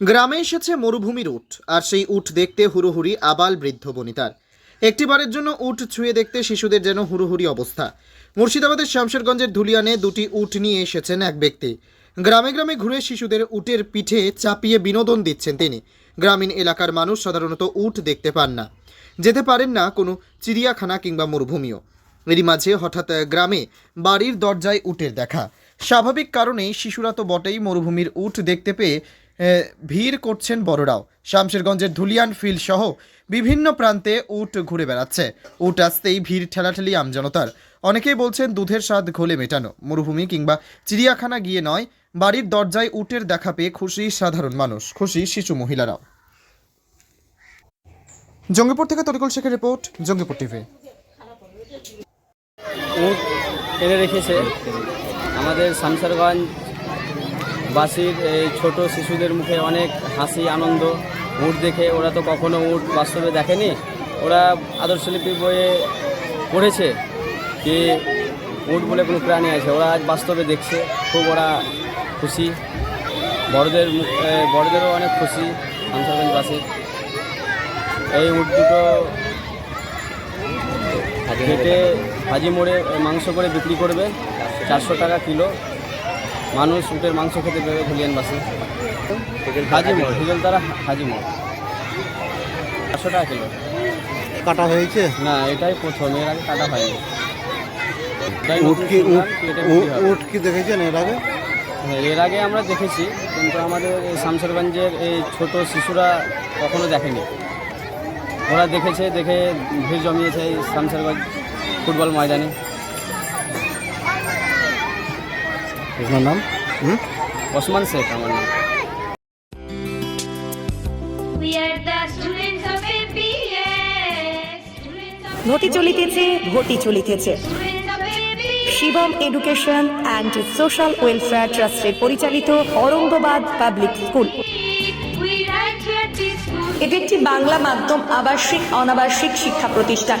গ্রামে এসেছে মরুভূমির উট, আর সেই উট দেখতে হুড়োহুড়ি আবাল বৃদ্ধ বনিতার। একটিবারের জন্য উট ছুঁয়ে দেখতে শিশুদের যেন হুড়োহুড়ি অবস্থা। মুর্শিদাবাদের শামশেরগঞ্জের ধুলিয়ানে দুটি উট নিয়ে এসেছেন এক ব্যক্তি। গ্রামে গ্রামে ঘুরে শিশুদের উটের পিঠে চাপিয়ে বিনোদন দিচ্ছেন তিনি। গ্রামীণ এলাকার মানুষ সাধারণত উট দেখতে পান না। যেতে পারেন না কোনো চিড়িয়াখানা কিংবা মরুভূমিও। এরই মাঝে হঠাৎ গ্রামে বাড়ির দরজায় উটের দেখা। স্বাভাবিক কারণেই শিশুরা তো বটেই মরুভূমির উট দেখতে পেয়ে ভিড় করছেন বড়রাও। শামশেরগঞ্জের ধুলিয়ান ফিল্ড সহ বিভিন্ন প্রান্তে উট ঘুরে বেড়াচ্ছে। উট আসতেই ভিড় ঠেলাঠেলি আমজনতার অনেকেই বলছেন দুধের স্বাদ ঘোলে মেটানো, মরুভূমি কিংবা চিড়িয়াখানা গিয়ে নয়, বাড়ির দরজায় উটের দেখা পেয়ে খুশি সাধারণ মানুষ, খুশি শিশু মহিলারাও। জঙ্গিপুর থেকে তরিকুল শেখের রিপোর্ট, জঙ্গিপুর টিভি। উট এনে রেখেছে। আমাদের শামসারগঞ্জ বাসির এই ছোট শিশুদের মুখে অনেক হাসি আনন্দ উট দেখে। ওরা তো কখনো উট বাস্তবে দেখেনি। ওরা আদর্শলিপি বইয়ে পড়েছে যে উট বলে কোনো প্রাণী আছে। ওরা আজ বাস্তবে দেখছে। খুব ওরা খুশি। বড়দের মুখ- বড়দেরও অনেক খুশি শামসারগঞ্জবাসীর এই উট দুটো কেটে ভাজি মোড়ে মাংস করে বিক্রি করবে। চারশো টাকা কিলো। মানুষ উটের মাংস খেতে পেবে ভুলিয়ানবাসী হাজি মোড় হিজলতারা হাজি মোড় চারশো টাকা কিলো। কাটা হয়েছে? না এটাই প্রথম এর আগে কাটা হয়নি। উট কি উট কি দেখেছেন এর আগে? হ্যাঁ, এর আগে আমরা দেখেছি কিন্তু আমাদের এই শামসেরগঞ্জের এই ছোট শিশুরা কখনো দেখেনি। ওরা দেখেছে দেখে ভিড় জমিয়েছে এই শামসেরগঞ্জ ফুটবল ময়দানে। আপনার নাম? হুম? ওসমান শেখ আমার নাম। ঘটি চলিতেছে ঘটি চলিতেছে. Shivam education and social welfare ট্রাস্টের পরিচালিত অরঙ্গবাদ পাবলিক স্কুল. এটি একটি বাংলা মাধ্যম আবাসিক অনাবাসিক শিক্ষা প্রতিষ্ঠান।